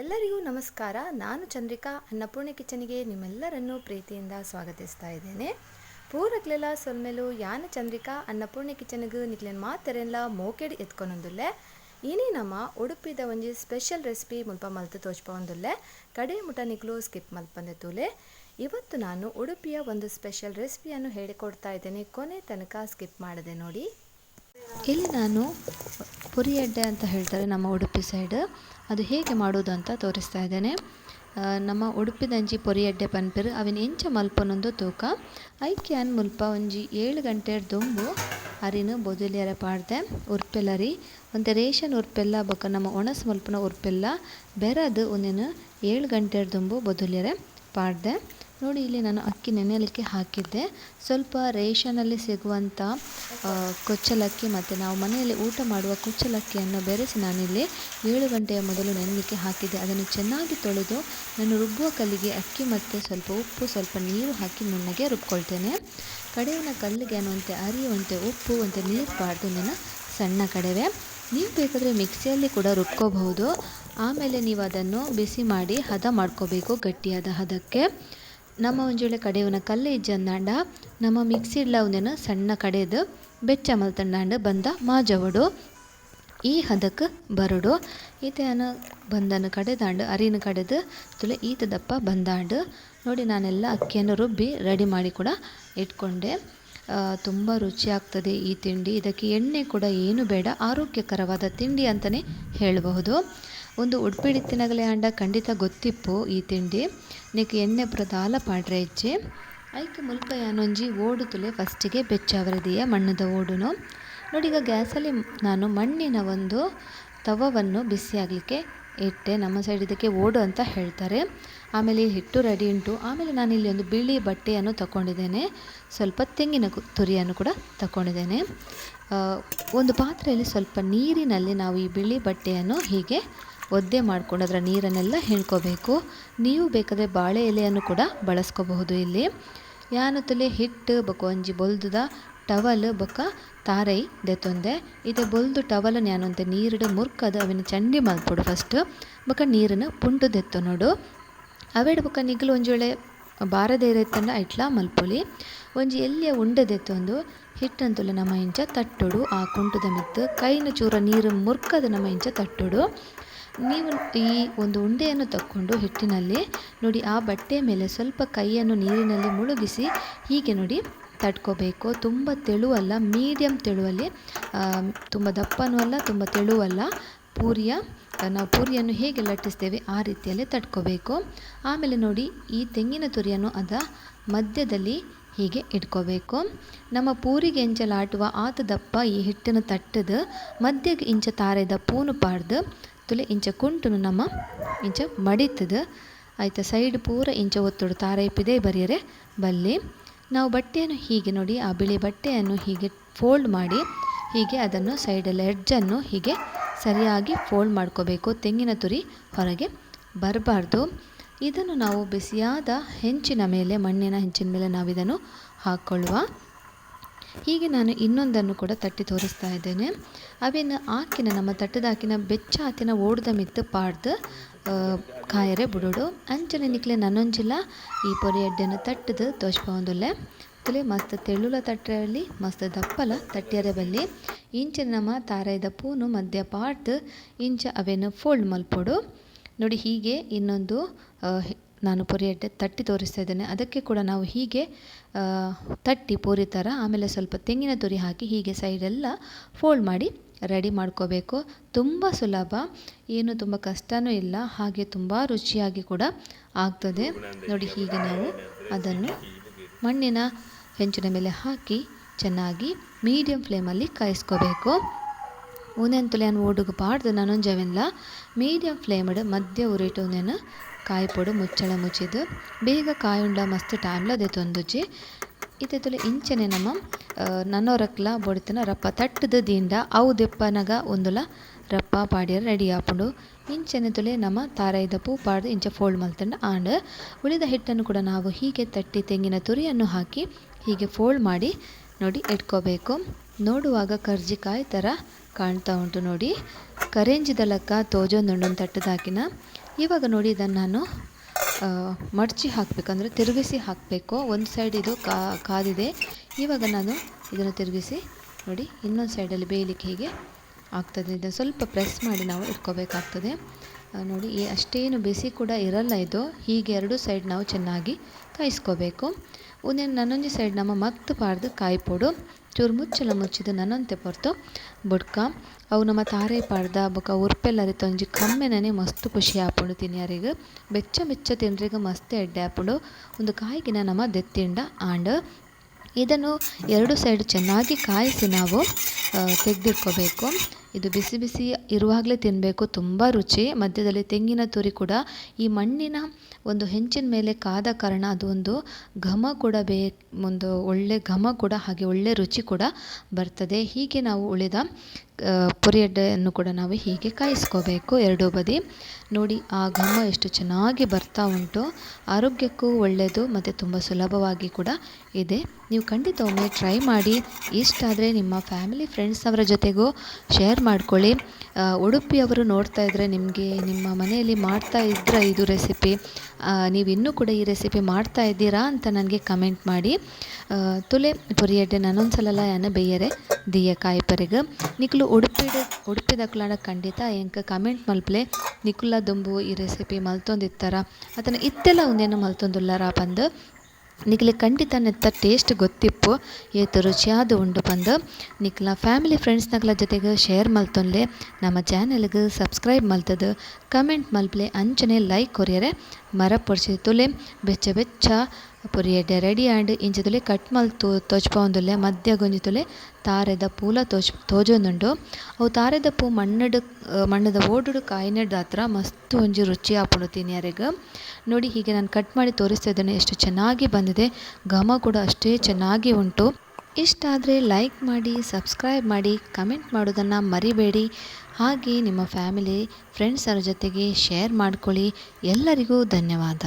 ಎಲ್ಲರಿಗೂ ನಮಸ್ಕಾರ. ನಾನು ಚಂದ್ರಿಕಾ ಅನ್ನಪೂರ್ಣ ಕಿಚನ್ಗೆ ನಿಮ್ಮೆಲ್ಲರನ್ನೂ ಪ್ರೀತಿಯಿಂದ ಸ್ವಾಗತಿಸ್ತಾ ಇದ್ದೇನೆ. ಪೂರಕ್ಲೆಲ್ಲ ಸೊಲ್ಮೆಲು ಯಾನ ಚಂದ್ರಿಕಾ ಅನ್ನಪೂರ್ಣ ಕಿಚನ್ಗೆ ನಿಕ್ಲೆನ್ ಮಾತರೆಲ್ಲ ಮೋಕೆಡ್ ಎತ್ಕೊಂಡೊಂದುಲ್ಲೆ. ಇನಿ ನಮ್ಮ ಉಡುಪಿದ ಒಂಜಿ ಸ್ಪೆಷಲ್ ರೆಸಿಪಿ ಮುಲ್ಪ ಮಲ್ತು ತೋಚ್ಪೊಂದುಲ್ಲೆ ಕಡೆ ಮುಟ ನಿಕ್ಲು ಸ್ಕಿಪ್ ಮಲ್ಪಂದೆ ತೂಲೆ ಇವತ್ತು ನಾನು ಉಡುಪಿಯ ಒಂದು ಸ್ಪೆಷಲ್ ರೆಸಿಪಿಯನ್ನು ಹೇಳಿಕೊಡ್ತಾ ಇದ್ದೇನೆ. ಕೊನೆ ತನಕ ಸ್ಕಿಪ್ ಮಾಡದೆ ನೋಡಿ. ಇಲ್ಲಿ ನಾನು ಪುರಿಯಡ್ಡೆ ಅಂತ ಹೇಳ್ತಾರೆ ನಮ್ಮ ಉಡುಪಿ ಸೈಡ್ ಅದು ಹೇಗೆ ಮಾಡೋದು ಅಂತ ತೋರಿಸ್ತಾ ಇದ್ದೇನೆ. ನಮ್ಮ ಉಡುಪಿದಂಜಿ ಪೊರಿಯಡ್ಡೆ ಪನ್ಪೆರ್, ಅವಿನ ಇಂಚ ಮಲ್ಪನೊಂದು ತೂಕ ಕ್ಯಾನ್ ಮುಲ್ಪ ಒಂಜಿ ಏಳು ಗಂಟೆ ದುಂಬು ಅರಿನು ಬೊದುಲಿಯರ ಪಾಡ್ದೆ, ಉರ್ಪೆಲ್ಲರಿ. ಒಂದು ರೇಷನ್ ಉರ್ಪೆಲ್ಲ, ಬಕ ನಮ್ಮ ಒಣಸ್ ಮಲ್ಪನ ಉರ್ಪೆಲ್ಲ, ಬೆರದು ಒಂದಿನ ಏಳು ಗಂಟೆ ದುಂಬು ಬೊದುಲಿಯರೆ ಪಾಡ್ದೆ. ನೋಡಿ ಇಲ್ಲಿ ನಾನು ಅಕ್ಕಿ ನೆನೆಯಲಿಕ್ಕೆ ಹಾಕಿದ್ದೆ. ಸ್ವಲ್ಪ ರೇಷನಲ್ಲಿ ಸಿಗುವಂಥ ಕುಚ್ಚಲಕ್ಕಿ ಮತ್ತು ನಾವು ಮನೆಯಲ್ಲಿ ಊಟ ಮಾಡುವ ಕುಚ್ಚಲಕ್ಕಿಯನ್ನು ಬೆರೆಸಿ ನಾನಿಲ್ಲಿ ಏಳು ಗಂಟೆಯ ಮೊದಲು ನೆನೆಯಲಿಕ್ಕೆ ಹಾಕಿದ್ದೆ. ಅದನ್ನು ಚೆನ್ನಾಗಿ ತೊಳೆದು ನಾನು ರುಬ್ಬುವ ಕಲ್ಲಿಗೆ ಅಕ್ಕಿ ಮತ್ತು ಸ್ವಲ್ಪ ಉಪ್ಪು, ಸ್ವಲ್ಪ ನೀರು ಹಾಕಿ ನುಣ್ಣಗೆ ರುಬ್ಕೊಳ್ತೇನೆ. ಕಡೆಯವನ ಕಲ್ಲಿಗೆ ಅನ್ನುವಂತೆ ಅರಿಯುವಂತೆ ಉಪ್ಪು ಅಂತೆ ನೀರು ಬಾರ್ದು ನಾನು ಸಣ್ಣ ಕಡೆವೆ. ನೀವು ಬೇಕಾದರೆ ಮಿಕ್ಸಿಯಲ್ಲಿ ಕೂಡ ರುಬ್ಕೋಬಹುದು. ಆಮೇಲೆ ನೀವು ಅದನ್ನು ಬಿಸಿ ಮಾಡಿ ಹದ ಮಾಡ್ಕೋಬೇಕು ಗಟ್ಟಿಯಾದ ಹದಕ್ಕೆ. ನಮ್ಮ ಒಂಜೊಳ್ಳೆ ಕಡೆಯವನ ಕಲ್ಲು ಇಜ್ಜಂದಾಂಡ, ನಮ್ಮ ಮಿಕ್ಸಿಡ್ಲ ಒಂದೇನು ಸಣ್ಣ ಕಡೆದು ಬೆಚ್ಚ ಮಲ್ತಂಡಾಂಡ ಬಂದ ಮಾಜವಡು. ಈ ಹದಕ್ಕೆ ಬರಡು. ಈತೆಯನ್ನು ಬಂದನ ಕಡೆದಾಂಡು, ಅರಿನ ಕಡೆದು ತುಲೆ ಈತ ದಪ್ಪ ಬಂದಾಂಡು. ನೋಡಿ ನಾನೆಲ್ಲ ಅಕ್ಕಿಯನ್ನು ರುಬ್ಬಿ ರೆಡಿ ಮಾಡಿ ಕೂಡ ಇಟ್ಕೊಂಡೆ. ತುಂಬ ರುಚಿಯಾಗ್ತದೆ ಈ ತಿಂಡಿ. ಇದಕ್ಕೆ ಎಣ್ಣೆ ಕೂಡ ಏನು ಬೇಡ, ಆರೋಗ್ಯಕರವಾದ ತಿಂಡಿ ಅಂತಲೇ ಹೇಳಬಹುದು. ಒಂದು ಉಡುಪಿಡಿ ತಿನ್ನಗಲೆ ಅಂಡ ಖಂಡಿತ ಗೊತ್ತಿಪ್ಪು ಈ ತಿಂಡಿ. ನೆಕ್ ಎಣ್ಣೆ ಪ್ರದಾಲ ಪಾಡ್ರೆ ಇಜ್ಜಿ. ಐಕೆ ಮುಲ್ಪ ಯಾನೊಂಜಿ ಓಡು ತುಲೆ ಫಸ್ಟಿಗೆ ಬೆಚ್ಚಾವರದಿಯ ಮಣ್ಣದ ಓಡುನು. ನೋಡಿ ಈಗ ಗ್ಯಾಸಲ್ಲಿ ನಾನು ಮಣ್ಣಿನ ಒಂದು ತವವನ್ನು ಬಿಸಿ ಆಗಲಿಕ್ಕೆ ಇಟ್ಟೆ. ನಮ್ಮ ಸೈಡ್ ಇದಕ್ಕೆ ಓಡು ಅಂತ ಹೇಳ್ತಾರೆ. ಆಮೇಲೆ ಈ ಹಿಟ್ಟು ರೆಡಿ ಉಂಟು. ಆಮೇಲೆ ನಾನು ಇಲ್ಲಿ ಒಂದು ಬಿಳಿ ಬಟ್ಟೆಯನ್ನು ತಗೊಂಡಿದ್ದೇನೆ ಸ್ವಲ್ಪ ತೆಂಗಿನ ತುರಿಯನ್ನು ಕೂಡ ತಗೊಂಡಿದ್ದೇನೆ ಒಂದು ಪಾತ್ರೆಯಲ್ಲಿ ಸ್ವಲ್ಪ ನೀರಿನಲ್ಲಿ ನಾವು ಈ ಬಿಳಿ ಬಟ್ಟೆಯನ್ನು ಹೀಗೆ ಒದ್ದೆ ಮಾಡ್ಕೊಂಡು ಅದರ ನೀರನ್ನೆಲ್ಲ ಹಿಂಡ್ಕೋಬೇಕು ನೀವು ಬೇಕಾದರೆ ಬಾಳೆ ಎಲೆಯನ್ನು ಕೂಡ ಬಳಸ್ಕೋಬಹುದು ಇಲ್ಲಿ. ಯಾನತಲೆ ಹಿಟ್ಟು, ಬೊಕ ಒಂಜಿ ಬೊಲ್ದುದ, ಟವಲ್, ಬೊಕ ತಾರೈ ದೆತ್ತೊಂದೆ ಇದೆ ಬೊಲ್ದು ಟವಲ್ ಯಾನೊಂದೆ ನೀರಿಡು ಮುರ್ಕದ ಅವಿನ ಚಂಡಿ ಮಲ್ಪೊಡು ಫಸ್ಟ್. ಬೊಕ ನೀರನ್ನು ಪುಂಡು ದೆತ್ತೊ ನೋಡು. ಬೊಕ ನಿಗಲು ಒಂಜಿ ವೇಳೆ ಬಾರದೇ ಇರತ್ತಂಡ ಐಟ್ಲ ಮಲ್ಪೊಲಿ. ಒಂಜಿ ಎಲ್ಲಿಯ ಉಂಡೆ ದೆತ್ತೊಂದು. ಹಿಟ್ಟಂತುಲೆ ನಮ್ಮ ಇಂಚ ತಟ್ಟೊಡು. ಆ ಕುಂಟುದ ಮಿತ್ತು ಕೈನ ಚೂರ ನೀರು ಮುರ್ಕದ ನಮ್ಮ ಇಂಚ ತಟ್ಟೊಡು. ನೀವು ಈ ಒಂದು ಉಂಡೆಯನ್ನು ತಕ್ಕೊಂಡು ಹಿಟ್ಟಿನಲ್ಲಿ ನೋಡಿ, ಆ ಬಟ್ಟೆ ಮೇಲೆ ಸ್ವಲ್ಪ ಕೈಯನ್ನು ನೀರಿನಲ್ಲಿ ಮುಳುಗಿಸಿ ಹೀಗೆ ನೋಡಿ ತಟ್ಕೋಬೇಕು. ತುಂಬ ತೆಳುವಲ್ಲ ಮೀಡಿಯಮ್ ತೆಳುವಲ್ಲಿ ತುಂಬ ದಪ್ಪನೂ ಅಲ್ಲ, ತುಂಬ ತೆಳುವಲ್ಲ ಪೂರಿಯ, ನಾವು ಪೂರಿಯನ್ನು ಹೇಗೆ ಲಟ್ಟಿಸ್ತೇವೆ ಆ ರೀತಿಯಲ್ಲಿ ತಟ್ಕೋಬೇಕು. ಆಮೇಲೆ ನೋಡಿ, ಈ ತೆಂಗಿನ ತುರಿಯನ್ನು ಅದ ಮಧ್ಯದಲ್ಲಿ ಹೀಗೆ ಇಟ್ಕೋಬೇಕು. ನಮ್ಮ ಪೂರಿಗೆ ಎಂಚಲಾಟುವ ಆತ ದಪ್ಪ ಈ ಹಿಟ್ಟನ್ನು ತಟ್ಟದು, ಮಧ್ಯಕ್ಕೆ ಇಂಚ ತಾರೆದ ಪೂನು ಪಾಡ್ದು ತುಲೆ ಇಂಚ ಕುಂಟುನು ನಮ್ಮ ಇಂಚ ಮಡಿತದ. ಆಯ್ತಾ, ಸೈಡ್ ಪೂರ ಇಂಚ ಒತ್ತುಡು ತಾರೈಪಿದೆ ಬರೆಯರೆ. ಬಲ್ಲಿ ನಾವು ಬಟ್ಟೆಯನ್ನು ಹೀಗೆ ನೋಡಿ, ಆ ಬಿಳಿ ಬಟ್ಟೆಯನ್ನು ಹೀಗೆ ಫೋಲ್ಡ್ ಮಾಡಿ, ಹೀಗೆ ಅದನ್ನು ಸೈಡಲ್ಲಿ ಎಡ್ಜನ್ನು ಹೀಗೆ ಸರಿಯಾಗಿ ಫೋಲ್ಡ್ ಮಾಡ್ಕೋಬೇಕು. ತೆಂಗಿನ ತುರಿ ಹೊರಗೆ ಬರಬಾರ್ದು. ಇದನ್ನು ನಾವು ಬಿಸಿಯಾದ ಹೆಂಚಿನ ಮೇಲೆ, ಮಣ್ಣಿನ ಹೆಂಚಿನ ಮೇಲೆ ನಾವು ಇದನ್ನು ಹಾಕ್ಕೊಳ್ಳುವ ಹೀಗೆ ನಾನು ಇನ್ನೊಂದನ್ನು ಕೂಡ ತಟ್ಟಿ ತೋರಿಸ್ತಾ ಇದ್ದೇನೆ. ಅವಿನ ಆಕಿನ ನಮ್ಮ ತಟ್ಟದಾಕಿನ ಬೆಚ್ಚ ಆಕಿನ ಓಡ್ದ ಮಿತ್ತು ಪಾಡ್ದು ಕಾಯರೆ ಬಿಡೋಡು. ಅಂಚನೆ ನಿಕ್ಲೆ ನನ್ನೊಂಜಿಲ್ಲ, ಈ ಪೊರಿ ತಟ್ಟದು ತೋಚ್ಪೊಂದುಲ್ಲೆ ತುಲೆ ಮಸ್ತ್ ತೆಳುಲ ತಟ್ಟರಲ್ಲಿ ಮಸ್ತ್ ದಪ್ಪಲ ತಟ್ಟಿಯರೆ ಬಲ್ಲಿ. ಇಂಚಿನ ನಮ್ಮ ತಾರೈದ ಪೂನು ಮಧ್ಯ ಪಾಡ್ದು, ಇಂಚ ಅವೇನು ಫೋಲ್ಡ್ ಮಲ್ಪೊಡು. ನೋಡಿ ಹೀಗೆ ಇನ್ನೊಂದು ನಾನು ಪೂರಿ ಅಡ್ಡೆ ತಟ್ಟಿ ತೋರಿಸ್ತಾ ಇದ್ದೇನೆ. ಅದಕ್ಕೆ ಕೂಡ ನಾವು ಹೀಗೆ ತಟ್ಟಿ ಪೂರಿ ಥರ ಆಮೇಲೆ ಸ್ವಲ್ಪ ತೆಂಗಿನ ತುರಿ ಹಾಕಿ ಹೀಗೆ ಸೈಡೆಲ್ಲ ಫೋಲ್ಡ್ ಮಾಡಿ ರೆಡಿ ಮಾಡ್ಕೋಬೇಕು. ತುಂಬ ಸುಲಭ. ಏನು ತುಂಬ ಕಷ್ಟವೂ ಇಲ್ಲ. ಹಾಗೆ ತುಂಬ ರುಚಿಯಾಗಿ ಕೂಡ ಆಗ್ತದೆ. ನೋಡಿ ಹೀಗೆ ನಾವು ಅದನ್ನು ಮಣ್ಣಿನ ಹೆಂಚಿನ ಮೇಲೆ ಹಾಕಿ ಚೆನ್ನಾಗಿ ಮೀಡಿಯಮ್ ಫ್ಲೇಮಲ್ಲಿ ಕಾಯಿಸ್ಕೋಬೇಕು. ಉನೆಂತುಲೆಯನ್ನು ನಾನು ಓಡುಗಬಾರ್ದು ನಾನೊಂಜವೆಲ್ಲ ಮೀಡಿಯಮ್ ಫ್ಲೇಮಡ್ ಮಧ್ಯ ಉರಿಟು ಉನೆನ ಕಾಯ್ಪೊಡು ಮುಚ್ಚಳ ಮುಚ್ಚಿದು ಬೇಗ ಕಾಯುಂಡ ಮಸ್ತ್ ಟೈಮ್ಲ ಅದೇ ತೊಂದುಜಿ ಇತ್ತೆ ಇಂಚನೆ ನಮ್ಮ ನನ್ನೊರಕ್ಲ ಬೊಡಿತನ ರಪ್ಪ ತಟ್ಟದ ದಿಂಡ, ಅವು ದೆಪ್ಪನಗ ಒಂದುಲ ರಪ್ಪ ಪಾಡ್ಯರ ರೆಡಿ ಆಪುಂಡು. ಇಂಚನೆ ತುಲೆ ನಮ್ಮ ತಾರೈದ ಪೂ ಪಾಡ್ದು ಇಂಚ ಫೋಲ್ಡ್ ಮಲ್ತಂಡ ಆಂಡ್, ಉಳಿದ ಹಿಟ್ಟನ್ನು ಕೂಡ ನಾವು ಹೀಗೆ ತಟ್ಟಿ ತೆಂಗಿನ ತುರಿಯನ್ನು ಹಾಕಿ ಹೀಗೆ ಫೋಲ್ಡ್ ಮಾಡಿ ನೋಡಿ ಇಟ್ಕೋಬೇಕು ನೋಡುವಾಗ ಕರ್ಜಿಕಾಯಿ ಥರ ಕಾಣ್ತಾ ಉಂಟು ನೋಡಿ. ಕರೆಂಜಿದ ಲಕ್ಕ ತೋಜೊಂದುಂಡು ತಟ್ಟದಾಕಿನ. ಇವಾಗ ನೋಡಿ ಇದನ್ನು ನಾನು ಮಡಚಿ ಹಾಕಬೇಕು, ಅಂದರೆ ತಿರುಗಿಸಿ ಹಾಕಬೇಕು. ಒಂದು ಸೈಡ್ ಇದು ಕಾದಿದೆ. ಇವಾಗ ನಾನು ಇದನ್ನು ತಿರುಗಿಸಿ ನೋಡಿ ಇನ್ನೊಂದು ಸೈಡಲ್ಲಿ ಬೇಯಲಿಕ್ಕೆ ಹೀಗೆ ಆಗ್ತದೆ. ಇದನ್ನು ಸ್ವಲ್ಪ ಪ್ರೆಸ್ ಮಾಡಿ ನಾವು ಇಟ್ಕೋಬೇಕಾಗ್ತದೆ. ನೋಡಿ, ಈ ಅಷ್ಟೇನು ಬಿಸಿ ಕೂಡ ಇರಲ್ಲ ಇದು. ಹೀಗೆ ಎರಡು ಸೈಡ್ ನಾವು ಚೆನ್ನಾಗಿ ಕಾಯಿಸ್ಕೋಬೇಕು. ಒಂದೇನು ನನ್ನೊಂದು ಸೈಡ್ ನಮ್ಮ ಮತ್ತು ಪಾಡ್ದು ಕಾಯ್ಪೋಡು. ಚೂರು ಮುಚ್ಚಲ ಮುಚ್ಚಿದ ನನ್ನಂತೆ ಪೊರ್ತು. ಬುಡ್ಕ ಅವು ನಮ್ಮ ತಾರೆ ಪಾಡ್ದ, ಬೊಕ ಉರ್ಪೆಲ್ಲರಿ ತೊಂಜಿ ಕಮ್ಮೆನೇ ಮಸ್ತ್ ಖುಷಿ ಆಪುಂಡು ತಿನ್ಯಾರಿಗೆ. ಬೆಚ್ಚ ಬೆಚ್ಚ ತಿನ್ರಿಗೆ ಮಸ್ತ್ ಎಡ್ಡೆ ಆಪುಂಡು. ಒಂದು ಕಾಯಿಗಿನ ನಮ್ಮ ದೆತ್ತಿಂಡ ಆಂಡ್ ಇದನ್ನು ಎರಡು ಸೈಡ್ ಚೆನ್ನಾಗಿ ಕಾಯಿಸಿ ನಾವು ತೆಗೆದಿಟ್ಕೋಬೇಕು. ಇದು ಬಿಸಿ ಬಿಸಿ ಇರುವಾಗಲೇ ತಿನ್ನಬೇಕು ತುಂಬ ರುಚಿ. ಮಧ್ಯದಲ್ಲಿ ತೆಂಗಿನ ತುರಿ ಕೂಡ. ಈ ಮಣ್ಣಿನ ಒಂದು ಹೆಂಚಿನ ಮೇಲೆ ಕಾದ ಕಾರಣ ಅದು ಒಂದು ಘಮ ಕೂಡ ಬೇ, ಒಂದು ಒಳ್ಳೆ ಘಮ ಕೂಡ, ಹಾಗೆ ಒಳ್ಳೆ ರುಚಿ ಕೂಡ ಬರ್ತದೆ. ಹೀಗೆ ನಾವು ಉಳಿದ ಪುರಿ ಪುರಿಯಡ್ಡೆಯನ್ನು ಕೂಡ ನಾವು ಹೀಗೆ ಕಾಯಿಸ್ಕೋಬೇಕು. ಎರಡೂ ಬದಿ. ನೋಡಿ, ಆ ಘಮ ಎಷ್ಟು ಚೆನ್ನಾಗಿ ಬರ್ತಾ ಉಂಟು. ಆರೋಗ್ಯಕ್ಕೂ ಒಳ್ಳೆಯದು, ಮತ್ತು ತುಂಬ ಸುಲಭವಾಗಿ ಕೂಡ ಇದೆ. ನೀವು ಖಂಡಿತ ಒಮ್ಮೆ ಟ್ರೈ ಮಾಡಿ. ಇಷ್ಟ ಆದರೆ ನಿಮ್ಮ ಫ್ಯಾಮಿಲಿ, ಫ್ರೆಂಡ್ಸ್ ಅವರ ಜೊತೆಗೂ ಶೇರ್ ಮಾಡ್ಕೊಳ್ಳಿ. ಉಡುಪಿ ಉಡುಪಿಯವರು ನೋಡ್ತಾ ಇದ್ದರೆ ನಿಮಗೆ ನಿಮ್ಮ ಮನೆಯಲ್ಲಿ ಮಾಡ್ತಾ ಇದ್ದರೆ ಇದು ರೆಸಿಪಿ ನೀವು ಇನ್ನೂ ಕೂಡ ಈ ರೆಸಿಪಿ ಮಾಡ್ತಾ ಇದ್ದೀರಾ ಅಂತ ನನಗೆ ಕಮೆಂಟ್ ಮಾಡಿ. ತುಲೆ ನಾನೊಂದು ಸಲ ಯಾನ ಬೇಯರೆ, ದಿಯ ಕಾಯಿಪರಿಗ ನಿಕ್ಲು ಉಡುಪಿಡ ಉಡುಪಿದಕ್ಲಾಡ ಖಂಡಿತ ಎಂಕ ಕಮೆಂಟ್ ಮಲ್ಪಲೆ. ನಿಕುಲ ದುಂಬು ಈ ರೆಸಿಪಿ ಮಲ್ತೊಂದಿತ್ತಾರ. ಅದನ್ನು ಇತ್ತೆಲ್ಲ ಒಂದೇನು ಮಲ್ತೊಂದುಲ್ಲಾರ ಬಂದು. ನಿಕ್ಲೆ ಖಂಡಿತ ನೆತ್ತ ಟೇಸ್ಟ್ ಗೊತ್ತಿಪ್ಪು. ಏತು ರುಚಿಯಾದ ಉಂಡು ಬಂದು ನಿಕ್ಲ ಫ್ಯಾಮಿಲಿ ಫ್ರೆಂಡ್ಸ್ನಕ್ಲ ಜೊತೆಗೆ ಶೇರ್ ಮಲ್ತೊನ್ಲೆ. ನಮ್ಮ ಚಾನೆಲ್ಗೆ ಸಬ್ಸ್ಕ್ರೈಬ್ ಮಲ್ತದು. ಕಮೆಂಟ್ ಮಲ್ಪ್ಲೆ ಅಂಚನೆ ಲೈಕ್ ಕೊರಿಯರೆ. ಮರ ಪೊಡ್ಸಿ ತುಲೆ ಬೆಚ್ಚ ಬೆಚ್ಚ. ಪೊರಿಯಡ್ಡೆ ರೆಡಿ ಆ್ಯಂಡ್ ಇಂಚ ತುಲೆ ಕಟ್ ಮಲ್ ತೋ ತೋಚ್ಪೊಂದುಲ್ಲೆ ಮಧ್ಯ ಗೊಂಜಿ ತುಲೆ ತಾರೆದ ಪೂಲ ತೋಜ್ ತೋಜೊಂದುಂಡು ಅವು ತಾರೆದ ಪೂ ಮಣ್ಣಡು ಮಣ್ಣದ ಓಡುಡು ಕಾಯಿನೆಡ್ ಹತ್ರ ಮಸ್ತ್ ಒಂಜಿ ರುಚಿ ಆಪುಂಡು ತಿನ್ಯಾರಿಗೆ ನೋಡಿ ಹೀಗೆ ನಾನು ಕಟ್ ಮಾಡಿ ತೋರಿಸ್ತಾ ಇದ್ದೇನೆ ಎಷ್ಟು ಚೆನ್ನಾಗಿ ಬಂದಿದೆ. ಘಮ ಕೂಡ ಅಷ್ಟೇ ಚೆನ್ನಾಗಿ ಉಂಟು. ಇಷ್ಟ ಆದರೆ ಲೈಕ್ ಮಾಡಿ ಸಬ್ಸ್ಕ್ರೈಬ್ ಮಾಡಿ ಕಮೆಂಟ್ ಮಾಡೋದನ್ನು ಮರಿಬೇಡಿ. ಹಾಗೆ ನಿಮ್ಮ ಫ್ಯಾಮಿಲಿ ಫ್ರೆಂಡ್ಸರ ಜೊತೆಗೆ ಶೇರ್ ಮಾಡ್ಕೊಳ್ಳಿ. ಎಲ್ಲರಿಗೂ ಧನ್ಯವಾದ.